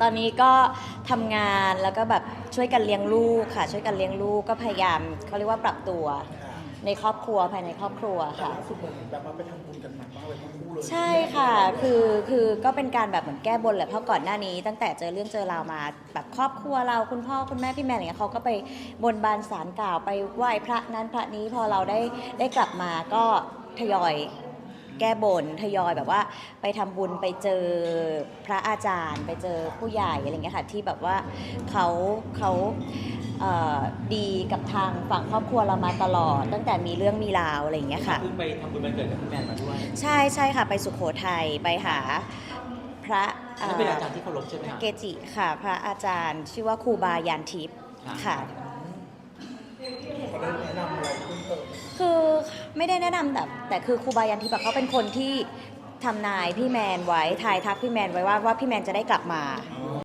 ตอนนี้ก็ทำงานแล้วก็แบบช่วยกันเลี้ยงลูกค่ะ ช่วยกันเลี้ยงลูกก็พยายามเขาเรียกว่าปรับตัว ในครอบครัวภายในครอบครัวค่ะล่าสุดเหมือนแบบว่าไปทำบุญกันหนักมากเลยทั้งคู่เลยใช่ค่ะ คือ คือก็เป็นการแบบเหมือนแก้บนแหละ เพราะก่อนหน้านี้ตั้งแต่เจอเรื่องเจอราวมาแบบครอบครัวเราคุณพ่อคุณแม่พี่แม่อะไรเงี้ยเขาก็ไปบนบานสารกล่าวไปไหว้พระนั้นพระนี้พอเราได้ได้กลับมาก็ทยอย แก้บนทยอยแบบว่าไปทำบุญไปเจอพระอาจารย์ ไปเจอผู้ใหญ่อะไรเงี้ยค่ะที่แบบว่าเขาเขาเอ่อดีกับทางฝั่งครอบครัวเรามาตลอด ตั้งแต่มีเรื่องมีราวอะไรอย่างเงี้ยค่ะเพิ่งไปทำบุญวันเกิดกับพี่แมนมาด้วยใช่ใช่ค่ะ ไปสุขโขทัยไปหาพระอันนั้นเป็นอาจารย์ที่เคารพใช่ไหมคะเกจิค่ะ พระอาจารย์ชื่อว่าครูบายานทิพย์ค่ะ ไม่ได้แนะนำแต่แต่คือครูบายันทิพย์อะเขาเป็นคนที่ทำนายพี่แมนไว้ทายทักพี่แมนไว้ว่าว่าพี่แมนจะได้กลับมา